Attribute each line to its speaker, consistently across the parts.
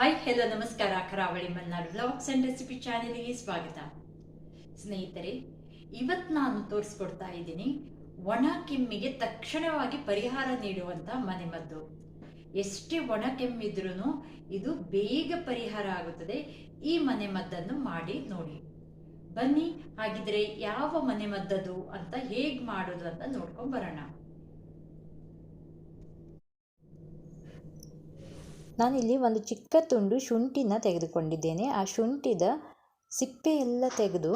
Speaker 1: Hi hello ನಮಸ್ಕಾರ. ಕರಾವಳಿ Malnad blogs and recipe ಚಾನೆಲ್ಗೆ ಸ್ವಾಗತ. ಸ್ನೇಹಿತರೆ ಇವತ್ತು ನಾನು ತೋರಿಸ್ಕೊಡ್ತಾ ಇದ್ದೀನಿ ಒಣ ಕೆಮ್ಮಿಗೆ ತಕ್ಷಣವಾಗಿ ಪರಿಹಾರ ನೀಡುವಂಥ ಮನೆಮದ್ದು ಎಷ್ಟೇ ಒಣ ಕೆಮ್ಮಿದ್ರೂ ಇದು ಬೇಗ ಪರಿಹಾರ ಆಗುತ್ತದೆ. ಈ ಮನೆಮದ್ದನ್ನು ಮಾಡಿ ನೋಡಿ. ಬನ್ನಿ, ಹಾಗಿದ್ರೆ ಯಾವ ಮನೆಮದ್ದದು ಅಂತ ಹೇಗೆ ಮಾಡೋದು ಅಂತ ನೋಡ್ಕೊಂಡು ಬರೋಣ.
Speaker 2: ನಾನಿಲ್ಲಿ ಒಂದು ಚಿಕ್ಕ ತುಂಡು ಶುಂಠಿನ ತೆಗೆದುಕೊಂಡಿದ್ದೇನೆ. ಆ ಶುಂಠಿದ ಸಿಪ್ಪೆ ಎಲ್ಲ ತೆಗೆದು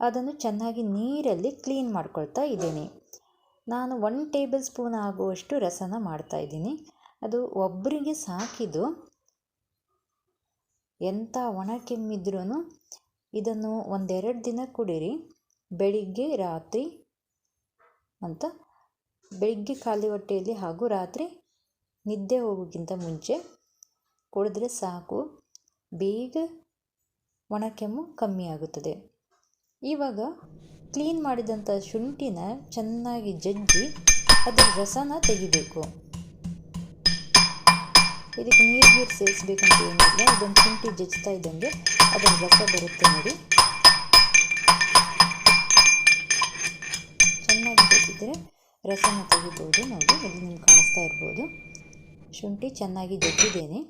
Speaker 2: ಅದನ್ನು ಚೆನ್ನಾಗಿ ನೀರಲ್ಲಿ ಕ್ಲೀನ್ ಮಾಡ್ಕೊಳ್ತಾ ಇದ್ದೀನಿ. ನಾನು ಒನ್ ಟೇಬಲ್ ಸ್ಪೂನ್ ಆಗುವಷ್ಟು ರಸನ ಮಾಡ್ತಾ ಇದ್ದೀನಿ. ಅದು ಒಬ್ಬರಿಗೆ ಸಾಕಿದು ಎಂಥ ಒಣ ಕೆಮ್ಮಿದ್ರೂ ಇದನ್ನು ಒಂದೆರಡು ದಿನ ಕುಡೀರಿ. ಬೆಳಿಗ್ಗೆ, ರಾತ್ರಿ ಅಂತ ಬೆಳಿಗ್ಗೆ ಖಾಲಿ ಹೊಟ್ಟೆಯಲ್ಲಿ ಹಾಗೂ ರಾತ್ರಿ ನಿದ್ದೆ ಹೋಗೋಕ್ಕಿಂತ ಮುಂಚೆ ಕುಡಿದ್ರೆ ಸಾಕು, ಬೇಗ ಒಣ ಕೆಮ್ಮು ಕಮ್ಮಿ ಆಗುತ್ತದೆ. ಇವಾಗ ಕ್ಲೀನ್ ಮಾಡಿದಂಥ ಶುಂಠಿನ ಚೆನ್ನಾಗಿ ಜಜ್ಜಿ ಅದರ ರಸನ ತೆಗಿಬೇಕು. ಇದಕ್ಕೆ ನೀರು ನೀರು ಸೇರಿಸ್ಬೇಕಂತ ಏನಿಲ್ಲ ಅದೊಂದು ಶುಂಠಿ ಜಜ್ತಾ ಇದ್ದಂಗೆ ಅದರ ರಸ ಬರುತ್ತೆ ನೋಡಿ. ಚೆನ್ನಾಗಿ ಜಜ್ಜಿದ್ರೆ ರಸನ ತೆಗಿಬೋದು, ನೋಡಿ ಇಲ್ಲಿ ನಿಮ್ಗೆ ಕಾಣಿಸ್ತಾ ಇರ್ಬೋದು. ಶುಂಠಿ ಚೆನ್ನಾಗಿ ಜಗ್ಗಿದ್ದೇನೆ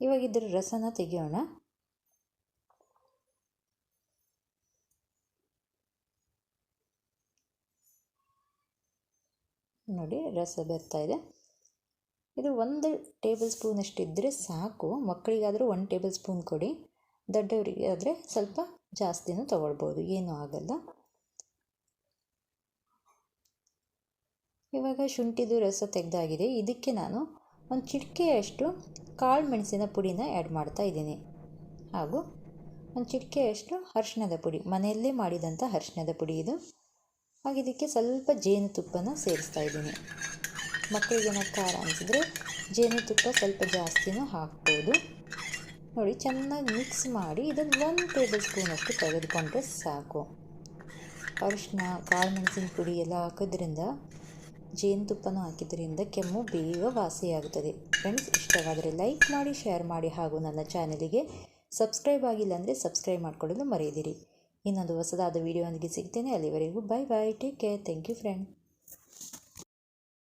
Speaker 2: ಇವಾಗ ಇದರ ರಸನ ತೆಗೆಯೋಣ. ನೋಡಿ ರಸ ಬರ್ತಾ ಇದೆ. ಇದು ಒಂದು ಟೇಬಲ್ ಸ್ಪೂನಷ್ಟು ಇದ್ದರೆ ಸಾಕು. ಮಕ್ಕಳಿಗಾದರೂ ಒಂದು ಟೇಬಲ್ ಸ್ಪೂನ್ ಕೊಡಿ. ದೊಡ್ಡವರಿಗೆ ಆದರೆ ಸ್ವಲ್ಪ ಜಾಸ್ತಿನೂ ತೊಗೊಳ್ಬೋದು. ಏನೂ ಆಗಲ್ಲ. ಇವಾಗ ಶುಂಠಿದು ರಸ ತೆಗೆದಾಗಿದೆ. ಇದಕ್ಕೆ ನಾನು ಒಂದು ಚಿಟಿಕೆಯಷ್ಟು ಕಾಳು ಮೆಣಸಿನ ಪುಡಿನ ಆ್ಯಡ್ ಮಾಡ್ತಾ ಇದ್ದೀನಿ. ಹಾಗೂ ಒಂದು ಚಿಟಿಕೆಯಷ್ಟು ಅರಿಶಿಣದ ಪುಡಿ, ಮನೆಯಲ್ಲೇ ಮಾಡಿದಂಥ ಅರಿಶಿಣದ ಪುಡಿ ಇದು. ಹಾಗೆ ಇದಕ್ಕೆ ಸ್ವಲ್ಪ ಜೇನುತುಪ್ಪನ ಸೇರಿಸ್ತಾ ಇದ್ದೀನಿ. ಮಕ್ಕಳಿಗೆ ಏನಾದ್ರು ಖಾರ ಅನಿಸಿದ್ರೆ ಜೇನುತುಪ್ಪ ಸ್ವಲ್ಪ ಜಾಸ್ತಿನೂ ಹಾಕ್ಬೋದು. ನೋಡಿ, ಚೆನ್ನಾಗಿ ಮಿಕ್ಸ್ ಮಾಡಿ ಇದನ್ನು ಒಂದು ಟೇಬಲ್ ಸ್ಪೂನಷ್ಟು ತೆಗೆದುಕೊಂಡ್ರೆ ಸಾಕು. ಅರಿಶಿನ ಕಾಳು ಮೆಣಸಿನ ಪುಡಿ ಎಲ್ಲ ಹಾಕೋದ್ರಿಂದ ಜೇನುತುಪ್ಪನೂ ಹಾಕಿದ್ರಿಂದ ಕೆಮ್ಮು ಬೇಗ ವಾಸಿಯಾಗುತ್ತದೆ. ಫ್ರೆಂಡ್ಸ್ ಇಷ್ಟವಾದರೆ ಲೈಕ್ ಮಾಡಿ ಶೇರ್ ಮಾಡಿ ಹಾಗೂ ನನ್ನ ಚಾನಲಿಗೆ ಸಬ್ಸ್ಕ್ರೈಬ್ ಆಗಿಲ್ಲ ಅಂದರೆ ಸಬ್ಸ್ಕ್ರೈಬ್ ಮಾಡಿಕೊಳ್ಳಲು ಮರೆಯದಿರಿ. ಇನ್ನೊಂದು ಹೊಸದಾದ ವಿಡಿಯೋನೊಂದಿಗೆ ಸಿಗ್ತೇನೆ. ಅಲ್ಲಿವರೆಗೂ bye bye take care thank you friend